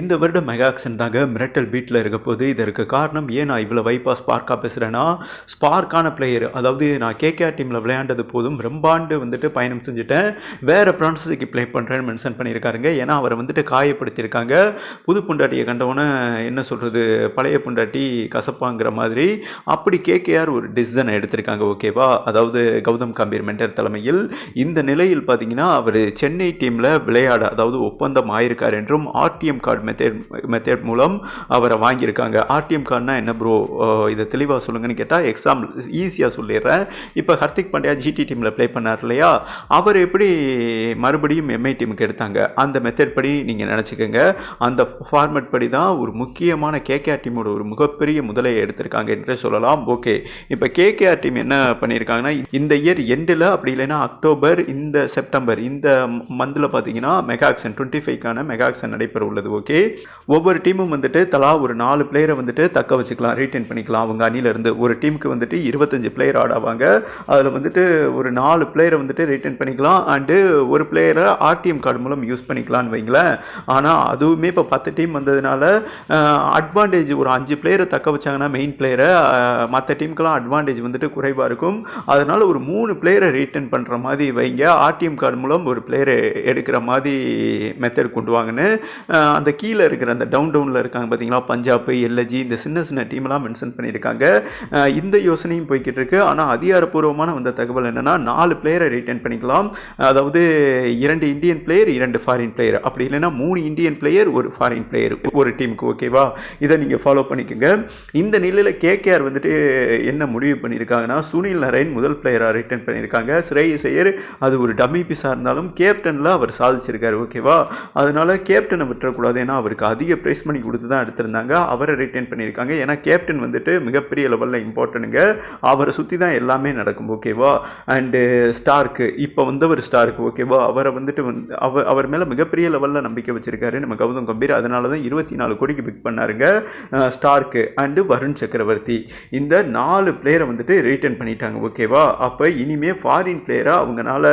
இந்த வருடம் மெகாக்சன் தாங்க மிரட்டல் பீட்டில் இருக்க போது இதற்கு காரணம் ஏன் நான் இவ்வளோ வைப்பாக ஸ்பார்க்காக பேசுகிறேன்னா ஸ்பார்க்கான பிளேயர் அதாவது நான் கேகேஆர் டீமில் விளையாண்டது போதும் ரெம்பாண்டு வந்துட்டு பயணம் செஞ்சுட்டேன். வேறு பிரான்ஸுக்கு ப்ளே பண்ணுறேன்னு மென்ஷன் பண்ணியிருக்காருங்க. ஏன்னா அவரை வந்துட்டு காயப்படுத்தியிருக்காங்க. புது புண்டாட்டியை கண்டவொன்னே என்ன சொல்கிறது பழைய புண்டாட்டி கசப்பாங்கிற மாதிரி. அப்படி கேகேஆர் ஒரு டிசிஷனை எடுத்திருக்காங்க ஓகேவா அதாவது கௌதம் கம்பீர் மென்டர் தலைமையில். இந்த நிலையில் பார்த்தீங்கன்னா அவர் சென்னை டீமில் விளையாட அதாவது ஒப்பந்தம் ஆயிருக்கார் என்றும் ஆர்டிஎம் கார்டு மெத்தேட் மெத்தேட் மூலம் அவரை வாங்கியிருக்காங்க. ஆர்டிஎம் கார்டுனா என்ன ப்ரோ இதை தெளிவாக சொல்லுங்கன்னு கேட்டால் எக்ஸாம்பிள் ஈஸியாக சொல்லிடுறேன். இப்போ ஹர்திக் பாண்டியா ஜிடி டீமில் ப்ளே பண்ணார் இல்லையா? அவர் எப்படி மறுபடியும் எம்ஐ டீமுக்கு எடுத்தாங்க? அந்த மெத்தட் படி நீங்கள் நினச்சிக்கோங்க. அந்த ஃபார்மேட் படி தான் ஒரு முக்கியமான கேகேஆர் டீமோட ஒரு மிகப்பெரிய முதலை எடுத்திருக்காங்க என்று சொல்லலாம். ஓகே இப்போ கேகேஆர் டீம் என்ன பண்ணியிருக்காங்கன்னா இந்த இயர் எண்டில் அப்படி இல்லைன்னா அக்டோபர் இந்த செப்டம்பர் இந்த மந்தில் பார்த்தீங்கன்னா மெகாக்சன் டுவெண்ட்டி ஃபைவ்க்கான மெகாக்சன் நடைபெற உள்ளது ஓகே ஒவ்வொரு டீமும் வந்துட்டு தலா ஒரு நாலு பிளேயரை வந்துட்டு தக்க வச்சுக்கலாம் ரீட்டைன் பண்ணிக்கலாம். அவங்க அணியிலேருந்து ஒரு டீமுக்கு வந்துட்டு இருபத்தஞ்சு பிளேயர் ஆடாவாங்க அதில் வந்துட்டு ஒரு நாலு பிளேயரை வந்துட்டு ரீட்டைன் பண்ணிக்கலாம். அண்டு ஒரு பிளேயரை ஆர்டிஎம் கார்டு மூலம் யூஸ் பண்ணிக்கலாம்னு வைங்களேன். ஆனால் அதுவுமே இப்போ பத்து டீம் வந்ததுனால அட்வான்டேஜ் ஒரு அஞ்சு பிளேயரை தக்க வச்சாங்கன்னா மெயின் பிளேயரை மற்ற டீமுக்கெல்லாம் அட்வான்டேஜ் வந்துட்டு குறைவாக இருக்கும். அதனால் ஒரு மூணு பிளேயரை ரீட்டைன் பண்ணுற மாதிரி வைங்க. ஆர்டிஎம் கார்டு மூலம் ஒரு பிளேயரை எடுக்கிற மாதிரி மெத்தட் கொண்டு வாங்கன்னு அந்த கீழே இருக்கிற அந்த டவுன் டவுனில் இருக்காங்க பார்த்தீங்களா? பஞ்சாப் எல்எஜி இந்த சின்ன சின்ன டீம்லாம் மென்ஷன் பண்ணியிருக்காங்க. இந்த யோசனையும் போய்கிட்டு இருக்கு. ஆனால் அதிகாரப்பூர்வமான வந்த தகவல் என்னென்னா நாலு பிளேயரை ரிட்டர்ன் பண்ணிக்கலாம். அதாவது இரண்டு இந்தியன் பிளேயர் இரண்டு ஃபாரின் பிளேயர் அப்படி இல்லைன்னா மூணு இந்தியன் பிளேயர் ஒரு ஃபாரின் பிளேயர் ஒரு டீமுக்கு ஓகேவா இதை நீங்கள் ஃபாலோ பண்ணிக்கோங்க. இந்த நிலையில் கேகேஆர் வந்துட்டு என்ன முடிவு பண்ணியிருக்காங்கன்னா சுனில் நரேன் முதல் பிளேயராக ரிட்டர்ன் பண்ணியிருக்காங்க. ஸ்ரேயஸ் ஐயர் அது ஒரு டம்மி பீஸாக இருந்தாலும் கேப்டனில் அவர் சாதிச்சிருக்காரு ஓகேவா அதனால கேப்டனை விட்டுறக்கூடாது. ஏன்னா அவருக்கு அதிக ப்ரைஸ் பண்ணி கொடுத்து தான் எடுத்திருந்தாங்க. அவரை ரிட்டைன் பண்ணியிருக்காங்க. ஏன்னா கேப்டன் வந்துட்டு மிகப்பெரிய லெவலில் இம்பார்ட்டனுங்க அவரை சுற்றி தான் எல்லாமே நடக்கும். ஓகேவா அண்டு ஸ்டார்க்கு இப்போ வந்தவர் ஸ்டார்க்கு ஓகேவா அவரை வந்துட்டு வந்து அவர் அவர் மேலே மிகப்பெரிய லெவலில் நம்பிக்கை வச்சுருக்காரு. நம்ம கௌதம் கம்பீர். அதனால தான் இருபத்தி நாலு கோடிக்கு pick பண்ணாருங்க. Starc and Varun Chakravarthy. இந்த நாலு பிளேயரை வந்துட்டு ரிட்டர்ன் பண்ணிட்டாங்க. ஓகேவா அப்போ இனிமே ஃபாரின் பிளேயரை அவங்களால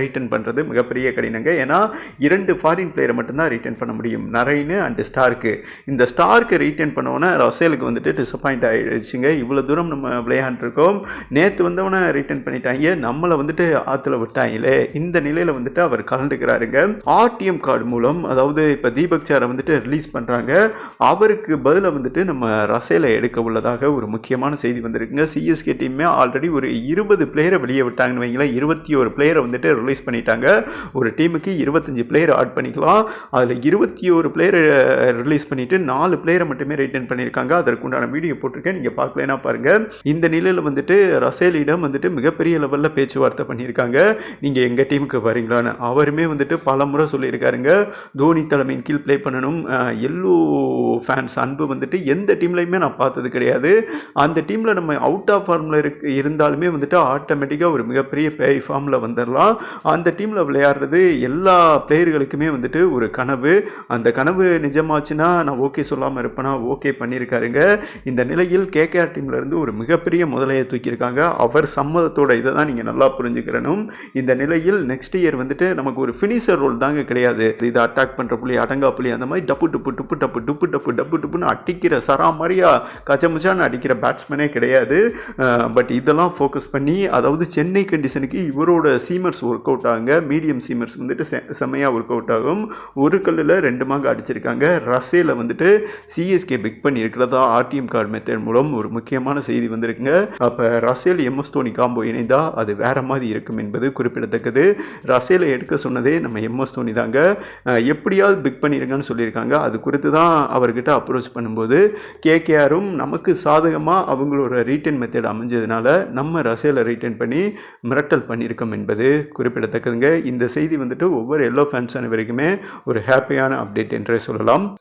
ரிட்டர்ன் பண்ணுறது மிகப்பெரிய கடினங்க. ஏன்னா இரண்டு ஃபாரின் பிளேயரை மட்டும்தான் ரிட்டர்ன் பண்ண முடியும். நிறைய ஒயின் அண்ட் ஸ்டார்க்கு இந்த ஸ்டார்க்கு ரீட்டன் பண்ணவொன்னே ரசேலுக்கு வந்துட்டு டிசப்பாயிண்ட் ஆயிடுச்சுங்க. இவ்வளோ தூரம் நம்ம விளையாண்டுருக்கோம் நேற்று வந்தவனை ரீட்டன் பண்ணிட்டாங்க. நம்மளை வந்துட்டு ஆற்றுல விட்டாங்களே. இந்த நிலையில் வந்துட்டு அவர் கலந்துக்கிறாருங்க. ஆர்டிஎம் கார்டு மூலம் அதாவது இப்போ தீபக் சாரை வந்துட்டு ரிலீஸ் பண்ணுறாங்க அவருக்கு பதிலாக வந்துட்டு நம்ம ரசேலை எடுக்க உள்ளதாக ஒரு முக்கியமான செய்தி வந்திருக்குங்க. சிஎஸ்கே டீமே ஆல்ரெடி ஒரு இருபது பிளேயரை வெளியே விட்டாங்கன்னு வைங்களேன். இருபத்தி ஒரு பிளேயரை வந்துட்டு ரிலீஸ் பண்ணிட்டாங்க. ஒரு டீமுக்கு இருபத்தஞ்சு பிளேயர் ஆட் பண்ணிக்கலாம். அதில் இருபத்தி ஒரு பிளேயர் ரிலீஸ் பண்ணிட்டு நாலு பிளேயரை மட்டுமே ரிட்டர்ன் பண்ணியிருக்காங்க. அதற்குண்டான வீடியோ போட்டிருக்கேன். நீங்கள் பார்க்கலனா பாருங்க. இந்த நிலையில் வந்துட்டு ரசேலிடம் வந்துட்டு மிகப்பெரிய லெவலில் பேச்சுவார்த்தை பண்ணியிருக்காங்க. நீங்கள் எங்கள் டீமுக்கு வரீங்களான்னு. அவருமே வந்துட்டு பல முறை சொல்லியிருக்காருங்க. தோனி தலைமையின் கீழ் ப்ளே பண்ணணும். எல்லோ ஃபேன்ஸ் அன்பு வந்துட்டு எந்த டீம்லையுமே நான் பார்த்தது கிடையாது. அந்த டீமில் நம்ம அவுட் ஆஃப் ஃபார்மில் இருக்கு இருந்தாலுமே வந்துட்டு ஆட்டோமேட்டிக்காக ஒரு மிகப்பெரிய பே ஃபார்மில் வந்துடலாம் அந்த டீமில் விளையாடுறது எல்லா பிளேயர்களுக்குமே வந்துட்டு ஒரு கனவு. அந்த கனவு நிஜமாச்சுன்னா நான் ஓகே சொல்லாமல் இருப்பேனா? ஓகே பண்ணியிருக்காருங்க. இந்த நிலையில் கேகேஆர் டீம்ல இருந்து ஒரு மிகப்பெரிய முதலையை தூக்கியிருக்காங்க. அவர் சம்மதத்தோட இதை தான் நீங்கள் நல்லா புரிஞ்சுக்கிறணும் இந்த நிலையில் நெக்ஸ்ட் இயர் வந்துட்டு நமக்கு ஒரு ஃபினிஷர் ரோல் தாங்க கிடையாது. இது அட்டாக் பண்ணுற புள்ளி அடங்கா புள்ளி அந்த மாதிரி டப்பு டுப்பு டுப்பு டப்பு டுப்பு டப்பு டப்பு டுப்புன்னு அடிக்கிற சரா மாதிரியா கச்சமுச்சான்னு அடிக்கிற பேட்ஸ்மேனே கிடையாது. பட் இதெல்லாம் ஃபோக்கஸ் பண்ணி அதாவது சென்னை கண்டிஷனுக்கு இவரோட சீமர்ஸ் ஒர்க் அவுட் ஆகுங்க. மீடியம் சீமர்ஸ் வந்துட்டு செ- ஒர்க் அவுட் ஆகும். ஒரு கல்லில் ரெண்டு மாங்க அடிச்சிருக்காங்க ரசேல வந்துட்டு சிஎஸ்கே பிக் பண்ணி இருக்கிறதா ஆர்டிஎம் கார்டு மெத்தட் மூலம் ஒரு முக்கியமான செய்தி வந்திருக்குங்க. அப்போ ரசேல் எம்எஸ் தோனி காம்போ இணைந்தா அது வேற மாதிரி இருக்கும் என்பது குறிப்பிடத்தக்கது. ரசேலை எடுக்க சொன்னதே நம்ம எம்எஸ் தோனி தாங்க. எப்படியாவது பிக் பண்ணியிருக்கான்னு சொல்லியிருக்காங்க. அது குறித்து தான் அவர்கிட்ட அப்ரோச் பண்ணும்போது கேகேஆரும் நமக்கு சாதகமாக அவங்களோட ரீட்டர்ன் மெத்தட் அமைஞ்சதுனால நம்ம ரசேலை ரீட்டர்ன் பண்ணி மிரட்டல் பண்ணியிருக்கோம் என்பது குறிப்பிடத்தக்கதுங்க. இந்த செய்தி வந்துட்டு ஒவ்வொரு எல்லோ ஃபேன்ஸ் அனைவருக்குமே ஒரு ஹாப்பியான அப்டேட் என்றே சொல்லலாம்.